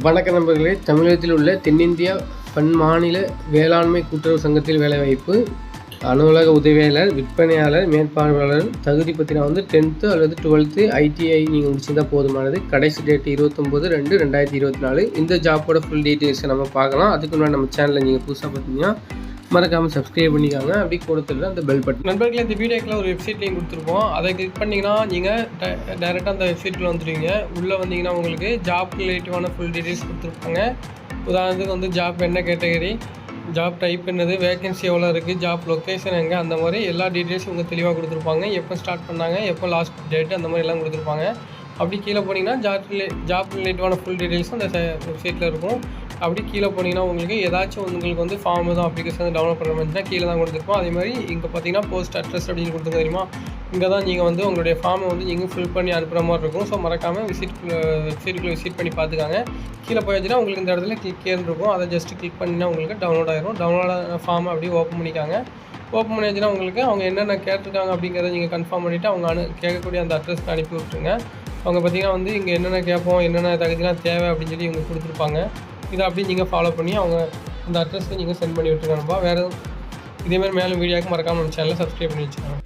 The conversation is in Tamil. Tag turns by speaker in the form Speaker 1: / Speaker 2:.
Speaker 1: வணக்க நண்பர்களே. தமிழகத்தில் உள்ள தென்னிந்தியா பன்மாநில வேளாண்மை கூட்டுறவு சங்கத்தில் வேலைவாய்ப்பு அலுவலக உதவியாளர் விற்பனையாளர் மேற்பார்வையாளர் தகுதி பற்றினா வந்து டென்த்து அல்லது டுவெல்த்து ஐடிஐ நீங்கள் முடிச்சிருந்தால் போதுமானது. கடைசி டேட் இருபத்தொம்போது ரெண்டு ரெண்டாயிரத்தி இருபத்தி நாலு. இந்த ஜாப்போட ஃபுல் டீட்டெயில்ஸை நம்ம பார்க்கலாம். அதுக்கு முன்னாடி நம்ம சேனலில் நீங்கள் புதுசாக பார்த்தீங்கன்னா மறக்காமல் சப்ஸ்கிரைப் பண்ணிக்காங்க. அப்படி கொடுத்துட்டு அந்த பெல் பட்டன் நண்பர்களே இந்த வீடியோக்கில் ஒரு வெப்சைட் லிங்க் கொடுத்துருப்போம் அதை கிளிக் பண்ணிங்கன்னா நீங்கள் டேரெக்டாக அந்த வெப்சைட்டில் வந்துடுவீங்க உள்ளே வந்தீங்கன்னா உங்களுக்கு ஜாப் ரிலேட்டிவான ஃபுல் டீட்டெயில்ஸ் கொடுத்துருப்பாங்க. உதாரணத்துக்கு வந்து ஜாப் என்ன கேட்டகரி ஜாப் டைப் என்னது வேகன்சி எவ்வளோ இருக்குது ஜாப் லொக்கேஷன் எங்கே அந்த மாதிரி எல்லா டீட்டெயில்ஸும் உங்கள் தெளிவாக கொடுத்துருப்பாங்க. எப்போ ஸ்டார்ட் பண்ணாங்க எப்போ லாஸ்ட் டேட் அந்த மாதிரி எல்லாம் கொடுத்துருப்பாங்க. அப்படி கீழே போனீங்கன்னா ஜாப் ரிலே ஜாப் ரிலேட்டிவான ஃபுல் டீட்டெயில்ஸும் அந்த வெப்சைட்டில் இருக்கும். அப்படி கீழே போனீங்கன்னா உங்களுக்கு ஏதாச்சும் உங்களுக்கு வந்து ஃபார்ம் எதுவும் அப்ளிகேஷன் டவுன்லோட் பண்ண மாதிரினா கீழே தான் கொடுத்துருப்போம். அதே மாதிரி இங்கே பார்த்தீங்கன்னா போஸ்ட் அட்ரஸ் அப்படின்னு கொடுத்துங்க தெரியுமா? இங்கே தான் நீங்கள் வந்து உங்களுடைய ஃபார்மை வந்து நீங்கள் ஃபில் பண்ணி அனுப்புகிற மாதிரி இருக்கும். ஸோ மறக்காமல் விசிட் வெப்சைட்டுக்குள்ளே விசிட் பண்ணி பார்த்துக்காங்க. கீழே போயாச்சுன்னா உங்களுக்கு இந்த இடத்துல கிளிக் இருக்கும். அதை ஜஸ்ட் கிளிக் பண்ணினா உங்களுக்கு டவுன்லோட் ஆகிரும் டவுன்லோட் ஃபார்ம் அப்படியே ஓப்பன் பண்ணிக்காங்க. ஓப்பன் பண்ணியாச்சுன்னா உங்களுக்கு அவங்க என்னென்ன கேட்டிருக்காங்க அப்படிங்கிறத நீங்கள் கன்ஃபார்ம் பண்ணிவிட்டு அவங்க அனு கேட்கக்கூடிய அந்த அட்ரஸ்க்கு அனுப்பி விட்டுருங்க. அவங்க பார்த்தீங்கன்னா வந்து இங்கே என்னென்ன கேட்போம் என்னென்ன தகுதிலாம் தேவை அப்படின்னு சொல்லி இவங்க கொடுத்துருப்பாங்க. இதை அப்படியே நீங்கள் ஃபாலோ பண்ணி அவங்க அந்த அட்ரஸ்க்கு நீங்கள் சென்ட் பண்ணி விட்டுருக்காங்கப்பா வேறு இதேமாதிரி மேலும் வீடியோக்கு மறக்காமல் நம்ம சேனலை சப்ஸ்கிரைப் பண்ணி வச்சுக்கோங்க.